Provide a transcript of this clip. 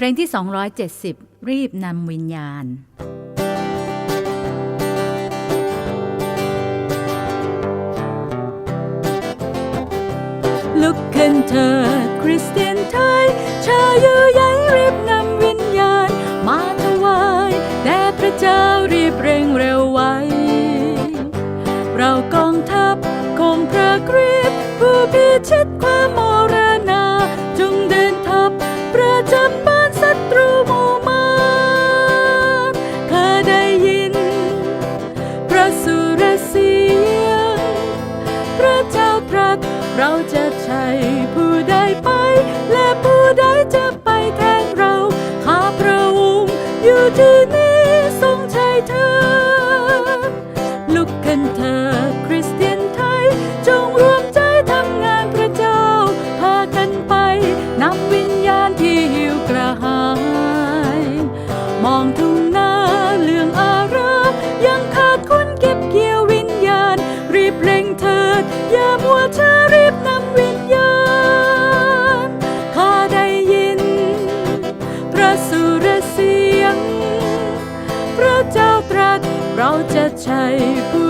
เพลงที่ 270 รีบนำวิญญาณลุกขึ้นเถิดคริสเตียนไทยชาวยูใหญ่รีบนำวิญญาณ มาถวายแด่พระเจ้ารีบเร่งเร็วไว เรากองทัพของพระคริส เราจะใช่ผู้ใดไป และผู้ใดจะไปแทนเรา ข้าพระองค์อยู่ที่นี่ทรงใช้เธอ ลุกขึ้นเถิดคริสเตียนไทย จงรวมใจทำงานพระเจ้า พากันไปนำวิญญาณที่หิวกระหาย มองทุ่งนาเหลืองอารามยังขาดคนเก็บเกี่ยววิญญาณ รีบเร่งเถิดอย่ามัวช้า สุรเสียง พระเจ้าตรัสเราจะใช่ผู้